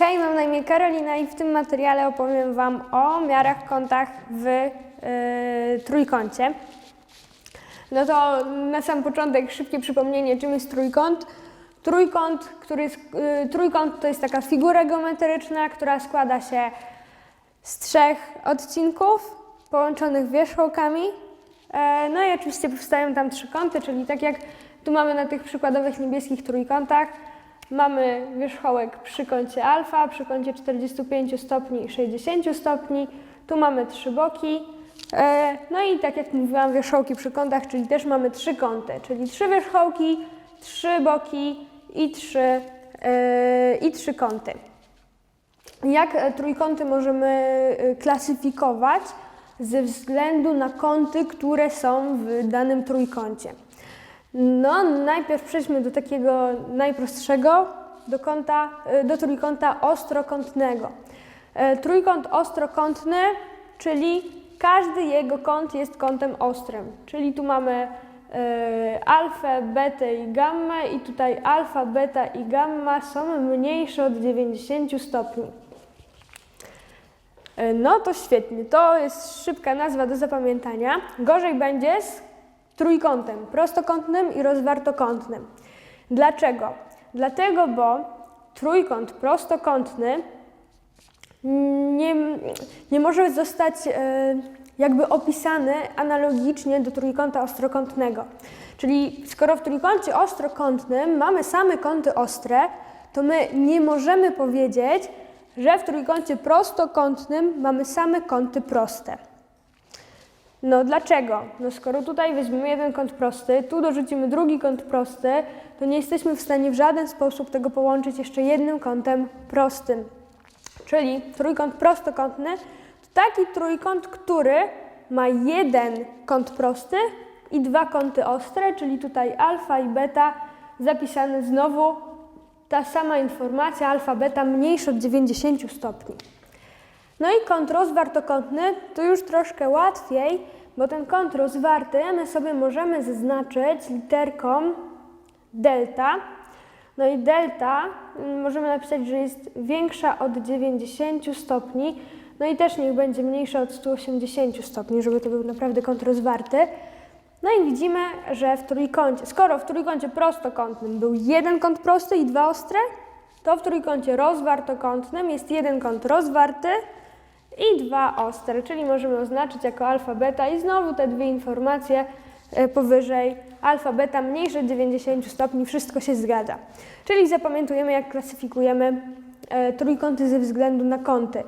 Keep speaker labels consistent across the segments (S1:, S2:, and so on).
S1: Hej, mam na imię Karolina i w tym materiale opowiem Wam o miarach kątach w y, trójkącie. No to na sam początek szybkie przypomnienie, czym jest trójkąt. Trójkąt, który jest, y, trójkąt to jest taka figura geometryczna, która składa się z trzech odcinków połączonych wierzchołkami. E, No i oczywiście powstają tam trzy kąty, czyli tak jak tu mamy na tych przykładowych niebieskich trójkątach, mamy wierzchołek przy kącie alfa, przy kącie 45 stopni i 60 stopni. Tu mamy trzy boki. E, No i tak jak mówiłam, wierzchołki przy kątach, czyli też mamy trzy kąty, czyli trzy wierzchołki, trzy boki i trzy, e, i trzy kąty. Jak trójkąty możemy e, klasyfikować ze względu na kąty, które są w danym trójkącie? No, najpierw przejdźmy do takiego najprostszego, do, kąta, e, do trójkąta ostrokątnego. E, Trójkąt ostrokątny, czyli każdy jego kąt jest kątem ostrym, czyli tu mamy e, alfę, betę i gammę i tutaj alfa, beta i gamma są mniejsze od 90 stopni. No to świetnie, to jest szybka nazwa do zapamiętania. Gorzej będzie z trójkątem prostokątnym i rozwartokątnym. Dlaczego? Dlatego, bo trójkąt prostokątny nie, nie może zostać e, jakby opisany analogicznie do trójkąta ostrokątnego. Czyli skoro w trójkącie ostrokątnym mamy same kąty ostre, to my nie możemy powiedzieć, że w trójkącie prostokątnym mamy same kąty proste. No dlaczego? No skoro tutaj weźmiemy jeden kąt prosty, tu dorzucimy drugi kąt prosty, to nie jesteśmy w stanie w żaden sposób tego połączyć jeszcze jednym kątem prostym. Czyli trójkąt prostokątny to taki trójkąt, który ma jeden kąt prosty i dwa kąty ostre, czyli tutaj alfa i beta zapisane znowu ta sama informacja alfa, beta mniejsze od 90 stopni. No i kąt rozwartokątny to już troszkę łatwiej, bo ten kąt rozwarty my sobie możemy zaznaczyć literką delta. No i delta mm, możemy napisać, że jest większa od 90 stopni, no i też niech będzie mniejsza od 180 stopni, żeby to był naprawdę kąt rozwarty. No i widzimy, że w trójkącie, skoro w trójkącie prostokątnym był jeden kąt prosty i dwa ostre, to w trójkącie rozwartokątnym jest jeden kąt rozwarty i dwa ostre, czyli możemy oznaczyć jako alfa, beta i znowu te dwie informacje e, powyżej alfa, beta mniejsze od 90 stopni, wszystko się zgadza. Czyli zapamiętujemy, jak klasyfikujemy e, trójkąty ze względu na kąty.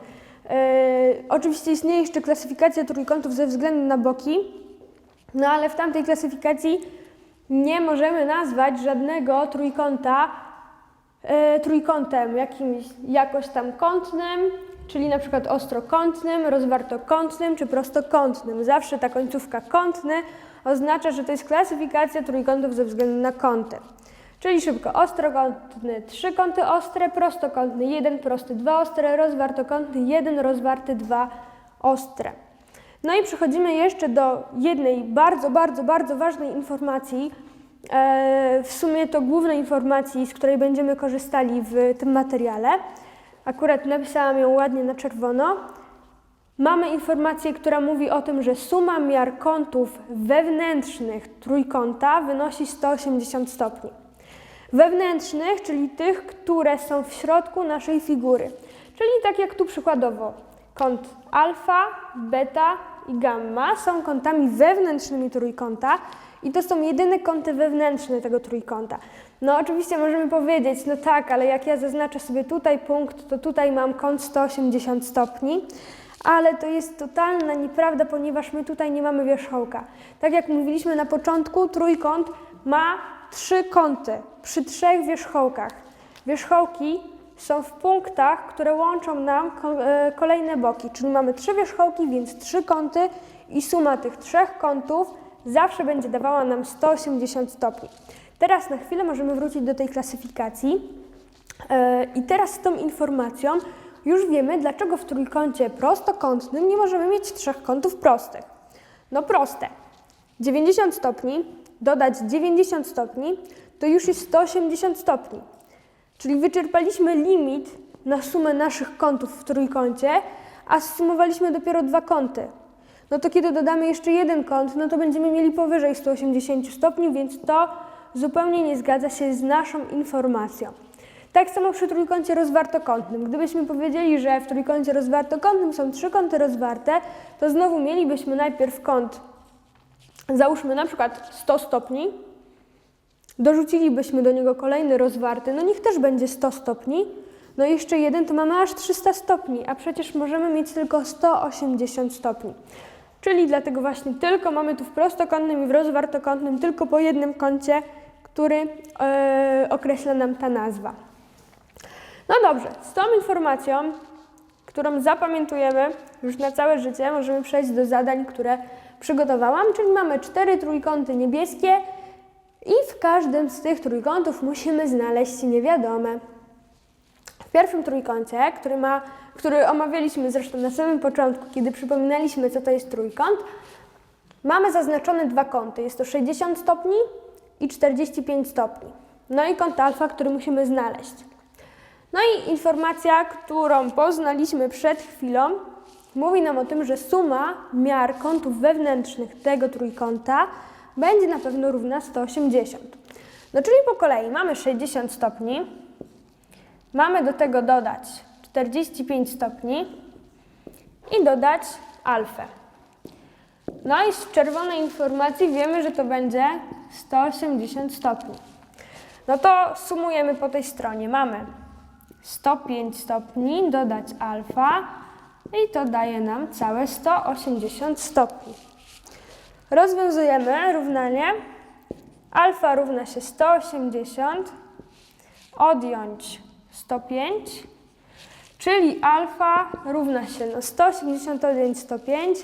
S1: E, oczywiście istnieje jeszcze klasyfikacja trójkątów ze względu na boki, no ale w tamtej klasyfikacji nie możemy nazwać żadnego trójkąta trójkątem jakimś jakoś tam kątnym, czyli na przykład ostrokątnym, rozwartokątnym czy prostokątnym. Zawsze ta końcówka kątny oznacza, że to jest klasyfikacja trójkątów ze względu na kąty. Czyli szybko, ostrokątny trzy kąty ostre, prostokątny jeden, prosty dwa ostre, rozwartokątny jeden, rozwarty dwa ostre. No i przechodzimy jeszcze do jednej bardzo, bardzo, bardzo ważnej informacji, e, w sumie to głównej informacji, z której będziemy korzystali w tym materiale. Akurat napisałam ją ładnie na czerwono. Mamy informację, która mówi o tym, że suma miar kątów wewnętrznych trójkąta wynosi 180 stopni. Wewnętrznych, czyli tych, które są w środku naszej figury. Czyli tak jak tu przykładowo, kąt alfa, beta i gamma są kątami wewnętrznymi trójkąta i to są jedyne kąty wewnętrzne tego trójkąta. No oczywiście możemy powiedzieć, no tak, ale jak ja zaznaczę sobie tutaj punkt, to tutaj mam kąt 180 stopni, ale to jest totalna nieprawda, ponieważ my tutaj nie mamy wierzchołka. Tak jak mówiliśmy na początku, trójkąt ma trzy kąty przy trzech wierzchołkach. Wierzchołki są w punktach, które łączą nam e, kolejne boki, czyli mamy trzy wierzchołki, więc trzy kąty i suma tych trzech kątów zawsze będzie dawała nam 180 stopni. Teraz na chwilę możemy wrócić do tej klasyfikacji E, i teraz z tą informacją już wiemy, dlaczego w trójkącie prostokątnym nie możemy mieć trzech kątów prostych. No proste. 90 stopni dodać 90 stopni to już jest 180 stopni. Czyli wyczerpaliśmy limit na sumę naszych kątów w trójkącie, a zsumowaliśmy dopiero dwa kąty. No to kiedy dodamy jeszcze jeden kąt, no to będziemy mieli powyżej 180 stopni, więc to zupełnie nie zgadza się z naszą informacją. Tak samo przy trójkącie rozwartokątnym. Gdybyśmy powiedzieli, że w trójkącie rozwartokątnym są trzy kąty rozwarte, to znowu mielibyśmy najpierw kąt, załóżmy na przykład 100 stopni, dorzucilibyśmy do niego kolejny rozwarty, no niech też będzie 100 stopni, no jeszcze jeden, to mamy aż 300 stopni, a przecież możemy mieć tylko 180 stopni. Czyli dlatego właśnie tylko mamy tu w prostokątnym i w rozwartokątnym tylko po jednym kącie, który e, określa nam ta nazwa. No dobrze, z tą informacją, którą zapamiętujemy już na całe życie, możemy przejść do zadań, które przygotowałam, czyli mamy cztery trójkąty niebieskie i w każdym z tych trójkątów musimy znaleźć niewiadome. W pierwszym trójkącie, który, ma, który omawialiśmy zresztą na samym początku, kiedy przypominaliśmy, co to jest trójkąt, mamy zaznaczone dwa kąty. Jest to 60 stopni i 45 stopni. No i kąt alfa, który musimy znaleźć. No i informacja, którą poznaliśmy przed chwilą, mówi nam o tym, że suma miar kątów wewnętrznych tego trójkąta będzie na pewno równa 180. No czyli po kolei mamy 60 stopni, mamy do tego dodać 45 stopni i dodać alfę. No i z czerwonej informacji wiemy, że to będzie 180 stopni. No to sumujemy po tej stronie. Mamy 105 stopni, dodać alfa i to daje nam całe 180 stopni. Rozwiązujemy równanie. Alfa równa się 180, odjąć 105, czyli alfa równa się no 180 odjąć 105,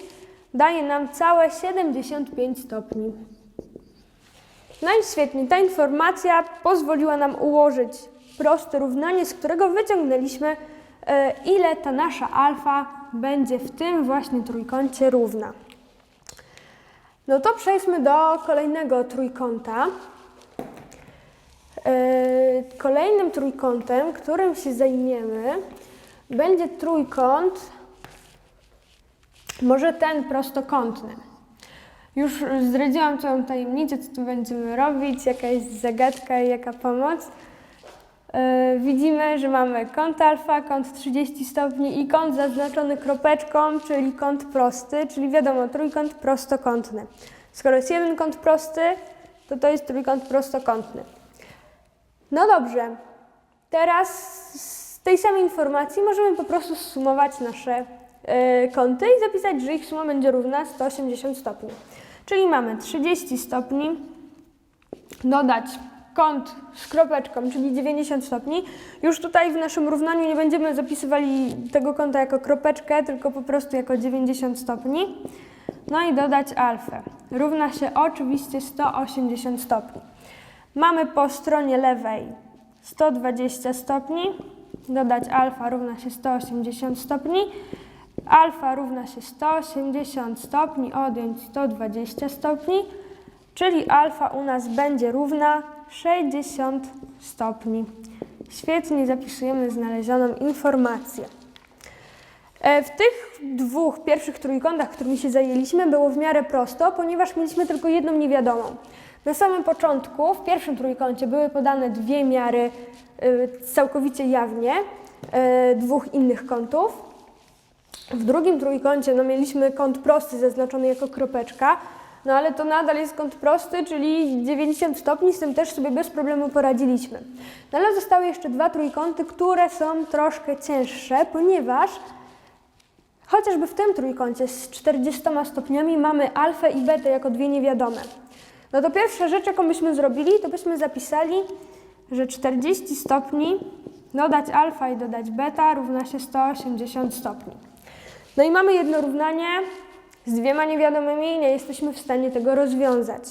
S1: daje nam całe 75 stopni. No i świetnie, ta informacja pozwoliła nam ułożyć proste równanie, z którego wyciągnęliśmy, e, ile ta nasza alfa będzie w tym właśnie trójkącie równa. No to przejdźmy do kolejnego trójkąta. E, Kolejnym trójkątem, którym się zajmiemy, będzie trójkąt, może ten prostokątny. Już zdradziłam całą tajemnicę, co tu będziemy robić, jaka jest zagadka i jaka pomoc. Yy, widzimy, że mamy kąt alfa, kąt 30 stopni i kąt zaznaczony kropeczką, czyli kąt prosty, czyli wiadomo, trójkąt prostokątny. Skoro jest jeden kąt prosty, to to jest trójkąt prostokątny. No dobrze, teraz z tej samej informacji możemy po prostu sumować nasze kąty i zapisać, że ich suma będzie równa 180 stopni. Czyli mamy 30 stopni, dodać kąt z kropeczką, czyli 90 stopni. Już tutaj w naszym równaniu nie będziemy zapisywali tego kąta jako kropeczkę, tylko po prostu jako 90 stopni. No i dodać alfę. Równa się oczywiście 180 stopni. Mamy po stronie lewej 120 stopni, dodać alfa równa się 180 stopni. Alfa równa się 180 stopni, odjąć 120 stopni, czyli alfa u nas będzie równa 60 stopni. Świetnie zapisujemy znalezioną informację. E, W tych dwóch pierwszych trójkątach, którymi się zajęliśmy, było w miarę prosto, ponieważ mieliśmy tylko jedną niewiadomą. Na samym początku, w pierwszym trójkącie, były podane dwie miary y, całkowicie jawnie, y, dwóch innych kątów. W drugim trójkącie no, mieliśmy kąt prosty zaznaczony jako kropeczka, no ale to nadal jest kąt prosty, czyli 90 stopni, z tym też sobie bez problemu poradziliśmy. No ale zostały jeszcze dwa trójkąty, które są troszkę cięższe, ponieważ chociażby w tym trójkącie z 40 stopniami mamy alfę i betę jako dwie niewiadome. No to pierwsza rzecz, jaką byśmy zrobili, to byśmy zapisali, że 40 stopni dodać alfa i dodać beta równa się 180 stopni. No i mamy jedno równanie z dwiema niewiadomymi i nie jesteśmy w stanie tego rozwiązać.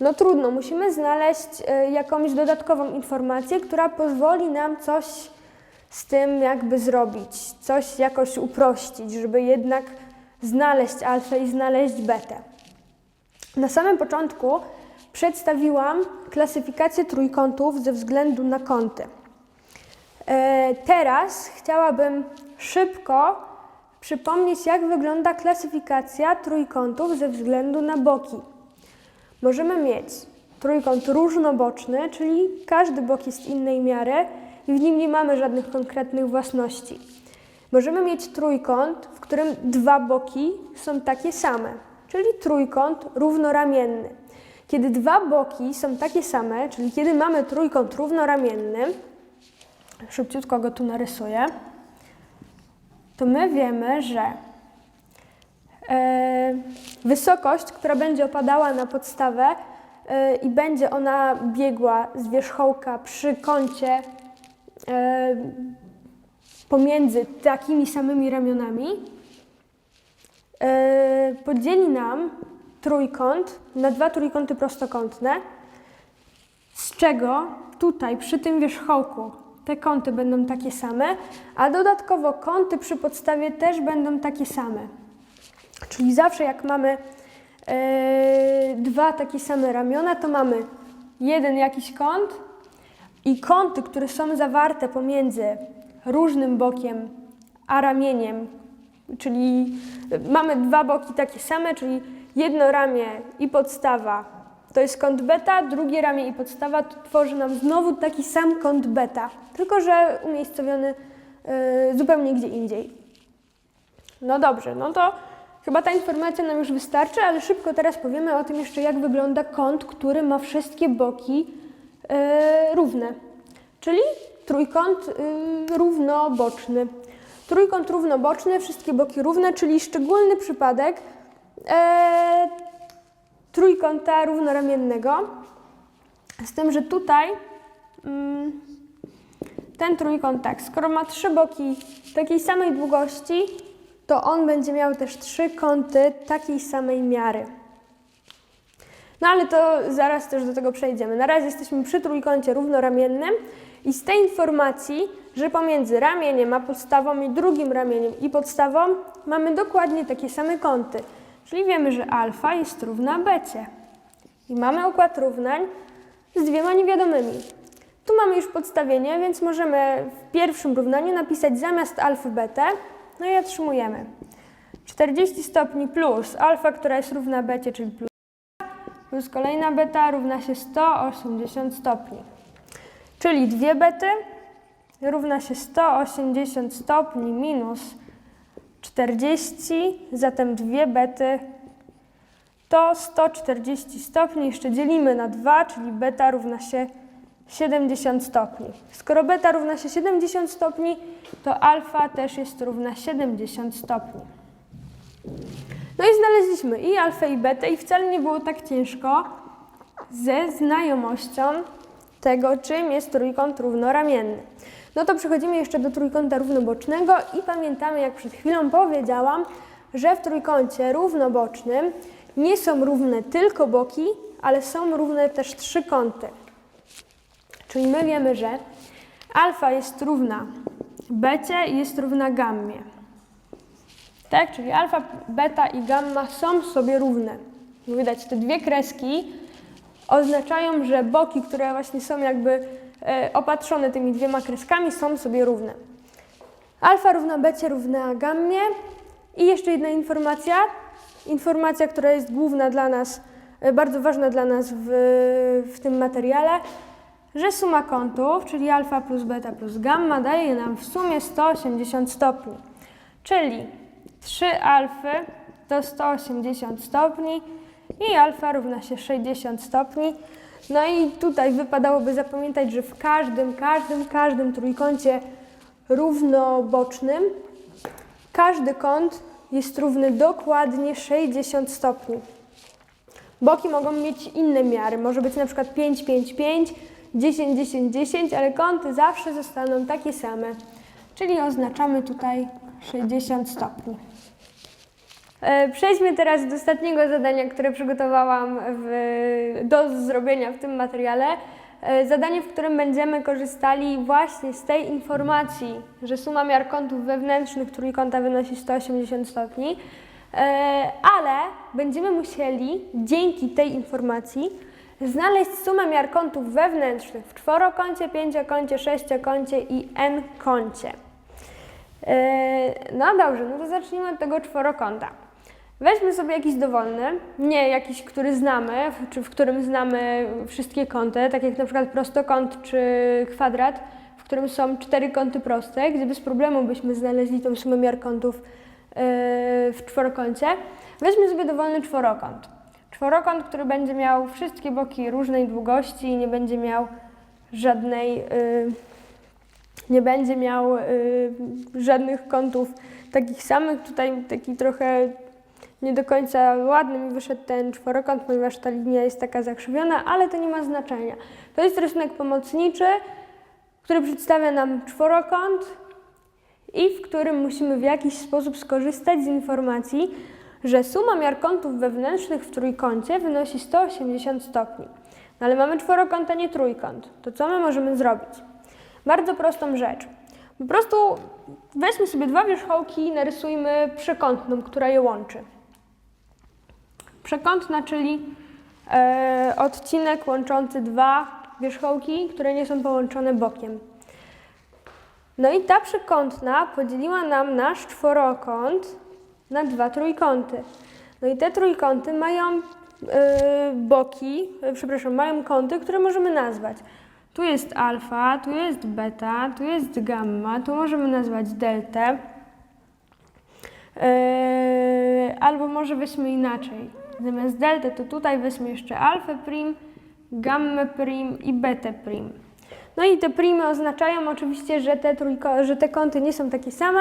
S1: No trudno, musimy znaleźć y, jakąś dodatkową informację, która pozwoli nam coś z tym jakby zrobić, coś jakoś uprościć, żeby jednak znaleźć alfę i znaleźć betę. Na samym początku przedstawiłam klasyfikację trójkątów ze względu na kąty. E, teraz chciałabym szybko przypomnieć, jak wygląda klasyfikacja trójkątów ze względu na boki. Możemy mieć trójkąt różnoboczny, czyli każdy bok jest innej miary i w nim nie mamy żadnych konkretnych własności. Możemy mieć trójkąt, w którym dwa boki są takie same, czyli trójkąt równoramienny. Kiedy dwa boki są takie same, czyli kiedy mamy trójkąt równoramienny, szybciutko go tu narysuję, to my wiemy, że e, wysokość, która będzie opadała na podstawę e, i będzie ona biegła z wierzchołka przy kącie e, pomiędzy takimi samymi ramionami, podzieli nam trójkąt na dwa trójkąty prostokątne, z czego tutaj przy tym wierzchołku te kąty będą takie same, a dodatkowo kąty przy podstawie też będą takie same. Czyli zawsze jak mamy e, dwa takie same ramiona, to mamy jeden jakiś kąt i kąty, które są zawarte pomiędzy różnym bokiem a ramieniem, czyli mamy dwa boki takie same, czyli jedno ramię i podstawa to jest kąt beta, drugie ramię i podstawa tworzy nam znowu taki sam kąt beta, tylko że umiejscowiony y, zupełnie gdzie indziej. No dobrze, no to chyba ta informacja nam już wystarczy, ale szybko teraz powiemy o tym jeszcze, jak wygląda kąt, który ma wszystkie boki y, równe, czyli trójkąt y, równoboczny. Trójkąt równoboczny, wszystkie boki równe, czyli szczególny przypadek trójkąta równoramiennego. Z tym, że tutaj mm, ten trójkąt tak, skoro ma trzy boki takiej samej długości, to on będzie miał też trzy kąty takiej samej miary. No ale to zaraz też do tego przejdziemy. Na razie jesteśmy przy trójkącie równoramiennym i z tej informacji, że pomiędzy ramieniem a podstawą i drugim ramieniem i podstawą mamy dokładnie takie same kąty. Czyli wiemy, że alfa jest równa becie. I mamy układ równań z dwiema niewiadomymi. Tu mamy już podstawienie, więc możemy w pierwszym równaniu napisać zamiast alfy betę, no i otrzymujemy 40 stopni plus alfa, która jest równa becie, czyli plus plus kolejna beta równa się 180 stopni. Czyli dwie bety równa się 180 stopni minus 40, zatem dwie bety to 140 stopni. Jeszcze dzielimy na 2, czyli beta równa się 70 stopni. Skoro beta równa się 70 stopni, to alfa też jest równa 70 stopni. No i znaleźliśmy i alfę i betę i wcale nie było tak ciężko ze znajomością tego, czym jest trójkąt równoramienny. No to przechodzimy jeszcze do trójkąta równobocznego i pamiętamy, jak przed chwilą powiedziałam, że w trójkącie równobocznym nie są równe tylko boki, ale są równe też trzy kąty. Czyli my wiemy, że alfa jest równa becie i jest równa gammie. Tak, czyli alfa, beta i gamma są sobie równe. Widać, te dwie kreski oznaczają, że boki, które właśnie są jakby opatrzone tymi dwiema kreskami, są sobie równe. Alfa równa becie równa gammie. I jeszcze jedna informacja, informacja, która jest główna dla nas, e, bardzo ważna dla nas w, w tym materiale, że suma kątów, czyli alfa plus beta plus gamma, daje nam w sumie 180 stopni. Czyli 3 alfy to 180 stopni i alfa równa się 60 stopni. No i tutaj wypadałoby zapamiętać, że w każdym, każdym, każdym trójkącie równobocznym każdy kąt jest równy dokładnie 60 stopni. Boki mogą mieć inne miary, może być na przykład 5, 5, 5, 10, 10, 10, ale kąty zawsze zostaną takie same, czyli oznaczamy tutaj 60 stopni. E, Przejdźmy teraz do ostatniego zadania, które przygotowałam w, do zrobienia w tym materiale. E, Zadanie, w którym będziemy korzystali właśnie z tej informacji, że suma miar kątów wewnętrznych trójkąta wynosi 180 stopni, e, ale będziemy musieli dzięki tej informacji znaleźć sumę miar kątów wewnętrznych w czworokącie, pięciokącie, sześciokącie i n-kącie. No dobrze, no to zacznijmy od tego czworokąta. Weźmy sobie jakiś dowolny, nie jakiś, który znamy, czy w którym znamy wszystkie kąty, tak jak na przykład prostokąt czy kwadrat, w którym są cztery kąty proste, gdzie bez problemu byśmy znaleźli tą sumę miar kątów yy, w czworokącie. Weźmy sobie dowolny czworokąt. Czworokąt, który będzie miał wszystkie boki różnej długości i nie będzie miał żadnej, yy, nie będzie miał yy, żadnych kątów takich samych. Tutaj taki trochę nie do końca ładny mi wyszedł ten czworokąt, ponieważ ta linia jest taka zakrzywiona, ale to nie ma znaczenia. To jest rysunek pomocniczy, który przedstawia nam czworokąt i w którym musimy w jakiś sposób skorzystać z informacji, że suma miar kątów wewnętrznych w trójkącie wynosi 180 stopni. No ale mamy czworokąt, a nie trójkąt. To co my możemy zrobić? Bardzo prostą rzecz. Po prostu weźmy sobie dwa wierzchołki i narysujmy przekątną, która je łączy. Przekątna, czyli e, odcinek łączący dwa wierzchołki, które nie są połączone bokiem. No i ta przekątna podzieliła nam nasz czworokąt na dwa trójkąty. No i te trójkąty mają e, boki, e, przepraszam, mają kąty, które możemy nazwać. Tu jest alfa, tu jest beta, tu jest gamma, tu możemy nazwać deltę. Eee, albo może weźmy inaczej. Zamiast delty to tutaj weźmy jeszcze alfę prim, gammę prim i betę prim. No i te primy oznaczają oczywiście, że te, trójko, że te kąty nie są takie same,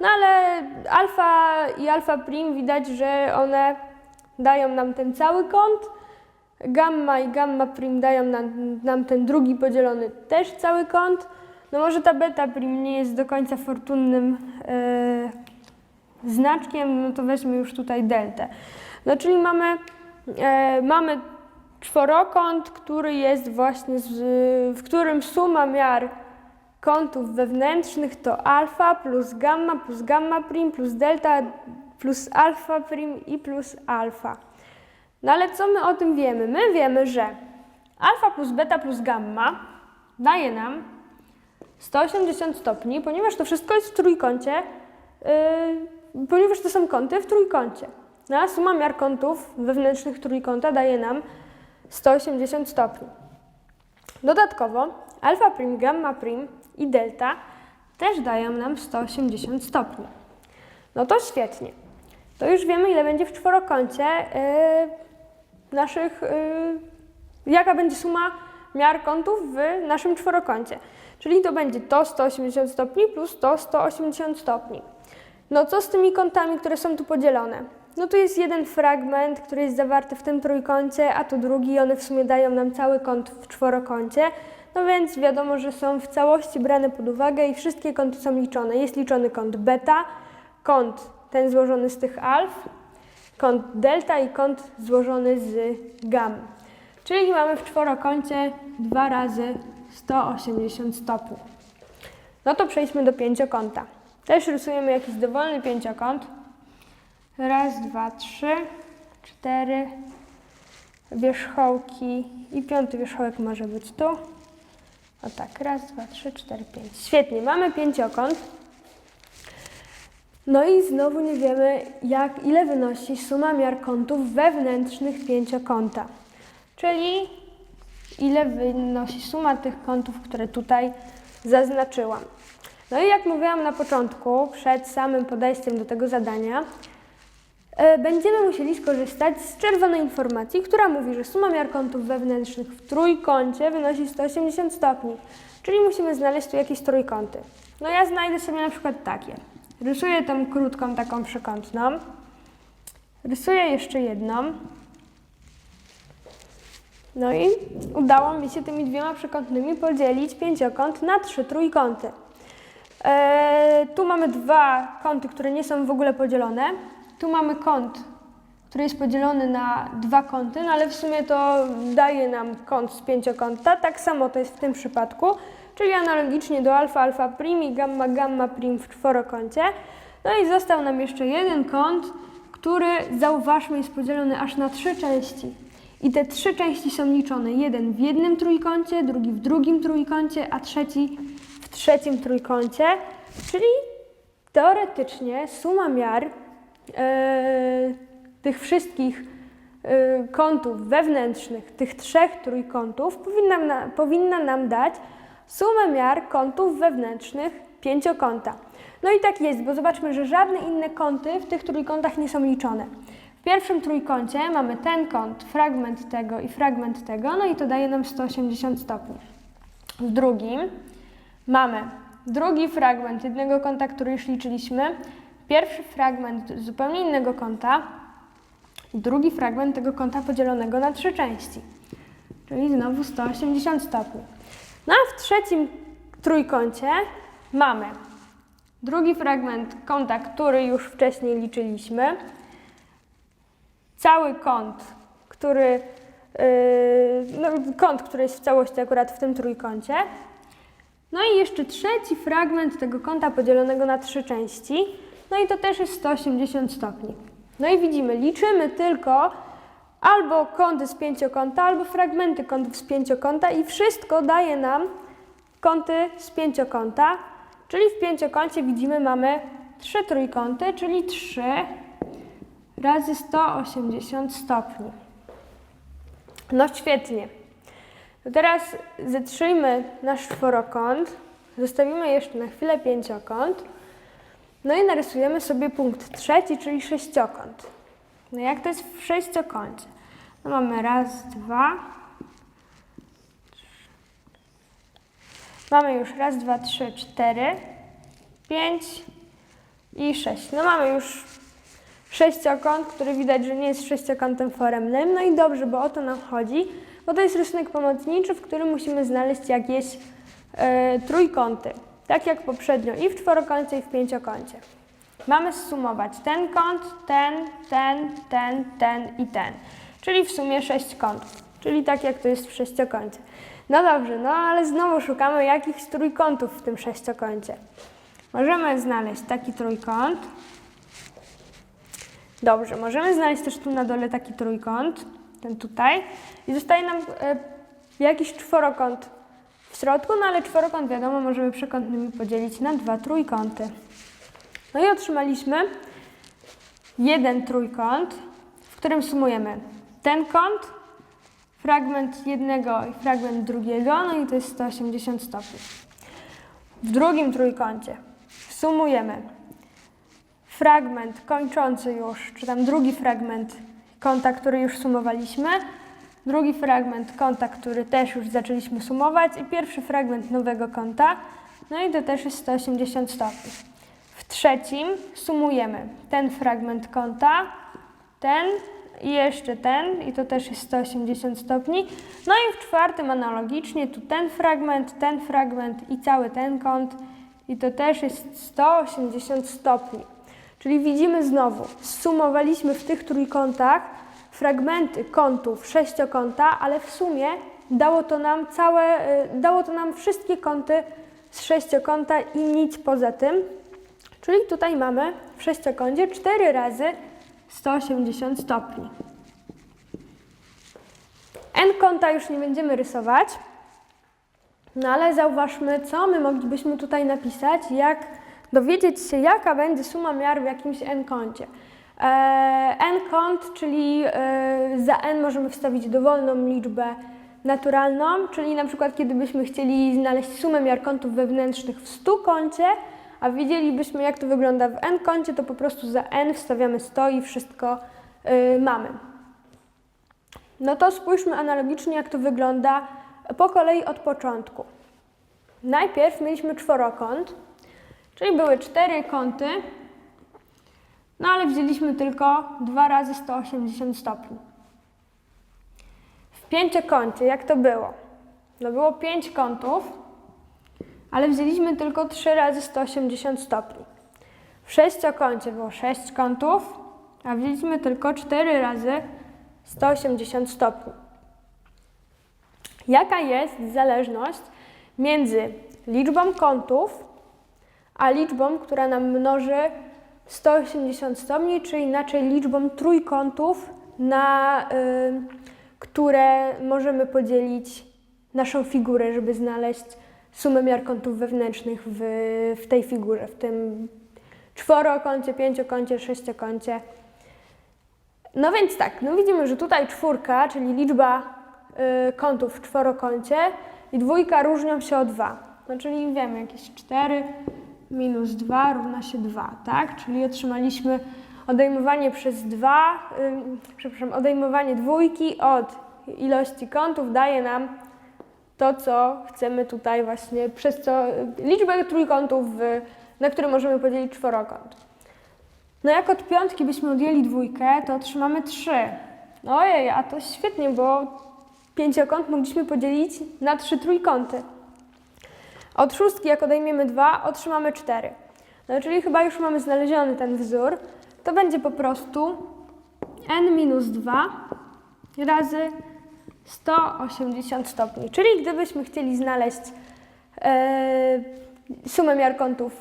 S1: no ale alfa i alfa prim widać, że one dają nam ten cały kąt, gamma i gamma prim dają nam, nam ten drugi podzielony też cały kąt. No może ta beta prim nie jest do końca fortunnym e, znaczkiem, no to weźmy już tutaj deltę. No czyli mamy, e, mamy czworokąt, który jest właśnie, z, w którym suma miar kątów wewnętrznych to alfa plus gamma plus gamma prim plus delta plus alfa prim i plus alfa. No ale co my o tym wiemy? My wiemy, że alfa plus beta plus gamma daje nam 180 stopni, ponieważ to wszystko jest w trójkącie, yy, ponieważ to są kąty w trójkącie. No, a suma miar kątów wewnętrznych trójkąta daje nam 180 stopni. Dodatkowo alfa prim, gamma prim i delta też dają nam 180 stopni. No to świetnie. To już wiemy, ile będzie w czworokącie yy, naszych, yy, jaka będzie suma miar kątów w naszym czworokącie. Czyli to będzie to 180 stopni plus to 180 stopni. No co z tymi kątami, które są tu podzielone? No tu jest jeden fragment, który jest zawarty w tym trójkącie, a tu drugi i one w sumie dają nam cały kąt w czworokącie. No więc wiadomo, że są w całości brane pod uwagę i wszystkie kąty są liczone. Jest liczony kąt beta, kąt ten złożony z tych alf, kąt delta i kąt złożony z gam. Czyli mamy w czworokącie 2 razy 180 stopni. No to przejdźmy do pięciokąta. Też rysujemy jakiś dowolny pięciokąt. Raz, dwa, trzy, cztery wierzchołki i piąty wierzchołek może być tu. O tak, raz, dwa, trzy, cztery, pięć. Świetnie, mamy pięciokąt. No i znowu nie wiemy, jak, ile wynosi suma miar kątów wewnętrznych pięciokąta. Czyli ile wynosi suma tych kątów, które tutaj zaznaczyłam. No i jak mówiłam na początku, przed samym podejściem do tego zadania, będziemy musieli skorzystać z czerwonej informacji, która mówi, że suma miar kątów wewnętrznych w trójkącie wynosi 180 stopni. Czyli musimy znaleźć tu jakieś trójkąty. No ja znajdę sobie na przykład takie. Rysuję tą krótką taką przekątną. Rysuję jeszcze jedną. No i udało mi się tymi dwiema przekątnymi podzielić pięciokąt na trzy trójkąty. Eee, tu mamy dwa kąty, które nie są w ogóle podzielone. Tu mamy kąt, który jest podzielony na dwa kąty, no ale w sumie to daje nam kąt z pięciokąta. Tak samo to jest w tym przypadku, czyli analogicznie do alfa, alfa prim i gamma, gamma prim w czworokącie. No i został nam jeszcze jeden kąt, który zauważmy jest podzielony aż na trzy części. I te trzy części są liczone. Jeden w jednym trójkącie, drugi w drugim trójkącie, a trzeci w trzecim trójkącie. Czyli teoretycznie suma miar tych wszystkich e, kątów wewnętrznych, tych trzech trójkątów, powinna, na, powinna nam dać sumę miar kątów wewnętrznych pięciokąta. No i tak jest, bo zobaczmy, że żadne inne kąty w tych trójkątach nie są liczone. W pierwszym trójkącie mamy ten kąt, fragment tego i fragment tego, no i to daje nam 180 stopni. W drugim mamy drugi fragment jednego kąta, który już liczyliśmy, pierwszy fragment zupełnie innego kąta drugi fragment tego kąta podzielonego na trzy części, czyli znowu 180 stopni. No a w trzecim trójkącie mamy drugi fragment kąta, który już wcześniej liczyliśmy, cały kąt, który, yy, no, kąt, który jest w całości akurat w tym trójkącie. No i jeszcze trzeci fragment tego kąta podzielonego na trzy części. No i to też jest 180 stopni. No i widzimy, liczymy tylko albo kąty z pięciokąta, albo fragmenty kątów z pięciokąta i wszystko daje nam kąty z pięciokąta, czyli w pięciokącie widzimy mamy trzy trójkąty, czyli 3 razy 180 stopni. No świetnie. To teraz zetrzyjmy nasz czworokąt, zostawimy jeszcze na chwilę pięciokąt, no i narysujemy sobie punkt trzeci, czyli sześciokąt. No jak to jest w sześciokącie? No mamy raz, dwa. Mamy już raz, dwa, trzy, cztery, pięć i sześć. No mamy już sześciokąt, który widać, że nie jest sześciokątem foremnym. No i dobrze, bo o to nam chodzi, bo to jest rysunek pomocniczy, w którym musimy znaleźć jakieś e, trójkąty. Tak jak poprzednio i w czworokącie, i w pięciokącie. Mamy zsumować ten kąt, ten, ten, ten, ten i ten. Czyli w sumie sześć kątów. Czyli tak jak to jest w sześciokącie. No dobrze, no ale znowu szukamy jakichś trójkątów w tym sześciokącie. Możemy znaleźć taki trójkąt. Dobrze, możemy znaleźć też tu na dole taki trójkąt, ten tutaj. I zostaje nam e, jakiś czworokąt w środku, no ale czworokąt wiadomo, możemy przekątnymi podzielić na dwa trójkąty. No i otrzymaliśmy jeden trójkąt, w którym sumujemy ten kąt, fragment jednego i fragment drugiego, no i to jest 180 stopni. W drugim trójkącie sumujemy fragment kończący już, czy tam drugi fragment kąta, który już sumowaliśmy, drugi fragment kąta, który też już zaczęliśmy sumować i pierwszy fragment nowego kąta, no i to też jest 180 stopni. W trzecim sumujemy ten fragment kąta, ten i jeszcze ten i to też jest 180 stopni. No i w czwartym analogicznie tu ten fragment, ten fragment i cały ten kąt i to też jest 180 stopni. Czyli widzimy znowu, zsumowaliśmy w tych trójkątach fragmenty kątów sześciokąta, ale w sumie dało to nam całe, y, dało to nam wszystkie kąty z sześciokąta i nic poza tym. Czyli tutaj mamy w sześciokącie 4 razy 180 stopni. N kąta już nie będziemy rysować, no ale zauważmy, co my moglibyśmy tutaj napisać, jak dowiedzieć się, jaka będzie suma miar w jakimś n kącie. E, n kąt, czyli e, za n możemy wstawić dowolną liczbę naturalną, czyli na przykład kiedy byśmy chcieli znaleźć sumę miar kątów wewnętrznych w 100 kącie, a widzielibyśmy jak to wygląda w n kącie, to po prostu za n wstawiamy 100 i wszystko y, mamy. No to spójrzmy analogicznie jak to wygląda po kolei od początku. Najpierw mieliśmy czworokąt, czyli były cztery kąty, no ale wzięliśmy tylko 2 razy 180 stopni. W pięciokącie jak to było? No było pięć kątów, ale wzięliśmy tylko 3 razy 180 stopni. W sześciokącie było 6 kątów, a wzięliśmy tylko 4 razy 180 stopni. Jaka jest zależność między liczbą kątów, a liczbą, która nam mnoży 180 stopni, czy inaczej liczbą trójkątów na y, które możemy podzielić naszą figurę, żeby znaleźć sumę miar kątów wewnętrznych w, w tej figurze, w tym czworokącie, pięciokącie, sześciokącie. No więc tak, no widzimy, że tutaj czwórka, czyli liczba y, kątów w czworokącie i dwójka różnią się o 2. No czyli wiemy, jakieś 4 minus 2 równa się 2, tak? Czyli otrzymaliśmy odejmowanie przez 2, y, przepraszam, odejmowanie dwójki od ilości kątów daje nam to, co chcemy tutaj właśnie, przez co liczbę trójkątów, w, na które możemy podzielić czworokąt. No jak od piątki byśmy odjęli dwójkę, to otrzymamy 3. Ojej, a to świetnie, bo pięciokąt mogliśmy podzielić na trzy trójkąty. Od szóstki, jak odejmiemy 2, otrzymamy 4. No czyli chyba już mamy znaleziony ten wzór. To będzie po prostu n minus 2 razy 180 stopni. Czyli gdybyśmy chcieli znaleźć e, sumę miar kątów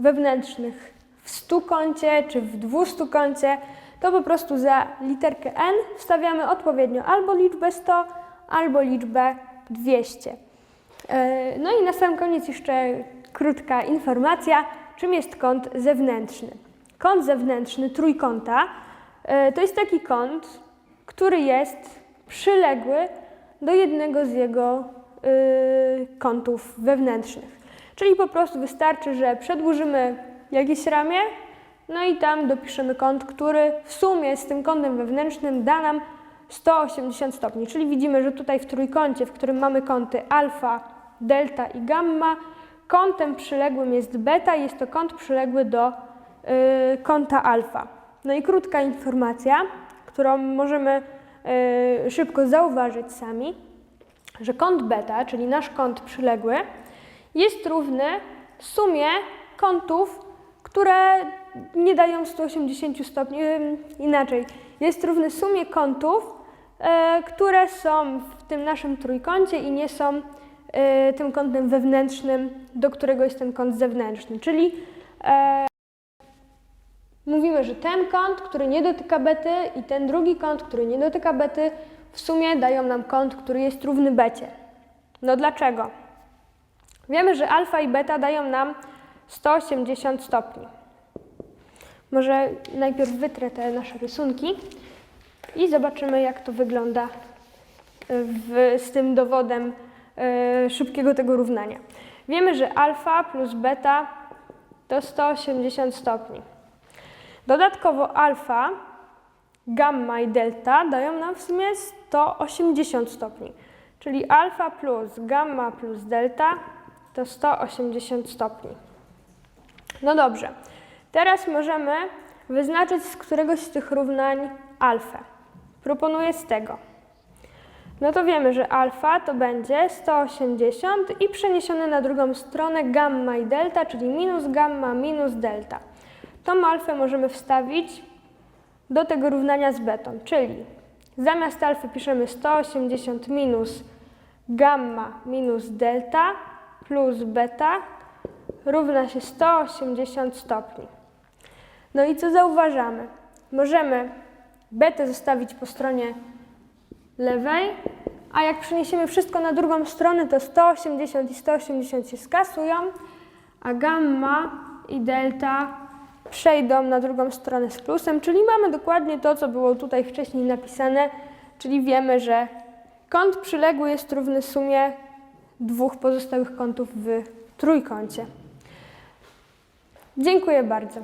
S1: wewnętrznych w stukącie czy w dwustukącie, to po prostu za literkę n wstawiamy odpowiednio albo liczbę 100, albo liczbę 200. E, No i na sam koniec jeszcze krótka informacja, czym jest kąt zewnętrzny. Kąt zewnętrzny trójkąta e, to jest taki kąt, który jest przyległy do jednego z jego y, kątów wewnętrznych. Czyli po prostu wystarczy, że przedłużymy jakieś ramię, no i tam dopiszemy kąt, który w sumie z tym kątem wewnętrznym da nam 180 stopni. Czyli widzimy, że tutaj w trójkącie, w którym mamy kąty alfa, delta i gamma, kątem przyległym jest beta, jest to kąt przyległy do y, kąta alfa. No i krótka informacja, którą możemy y, szybko zauważyć sami, że kąt beta, czyli nasz kąt przyległy, jest równy sumie kątów, które nie dają 180 stopni. Ym, Inaczej, jest równy sumie kątów, e, które są w tym naszym trójkącie i nie są tym kątem wewnętrznym, do którego jest ten kąt zewnętrzny. Czyli e, mówimy, że ten kąt, który nie dotyka bety i ten drugi kąt, który nie dotyka bety, w sumie dają nam kąt, który jest równy becie. No dlaczego? Wiemy, że alfa i beta dają nam 180 stopni. Może najpierw wytrę te nasze rysunki i zobaczymy, jak to wygląda w, z tym dowodem szybkiego tego równania. Wiemy, że alfa plus beta to 180 stopni. Dodatkowo alfa, gamma i delta dają nam w sumie 180 stopni. Czyli alfa plus gamma plus delta to 180 stopni. No dobrze, teraz możemy wyznaczyć z któregoś z tych równań alfę. Proponuję z tego. No to wiemy, że alfa to będzie 180 i przeniesione na drugą stronę gamma i delta, czyli minus gamma minus delta. Tą alfę możemy wstawić do tego równania z betą, czyli zamiast alfy piszemy 180 minus gamma minus delta plus beta równa się 180 stopni. No i co zauważamy? Możemy betę zostawić po stronie lewej, a jak przeniesiemy wszystko na drugą stronę, to 180 i 180 się skasują, a gamma i delta przejdą na drugą stronę z plusem, czyli mamy dokładnie to, co było tutaj wcześniej napisane, czyli wiemy, że kąt przyległy jest równy sumie dwóch pozostałych kątów w trójkącie. Dziękuję bardzo.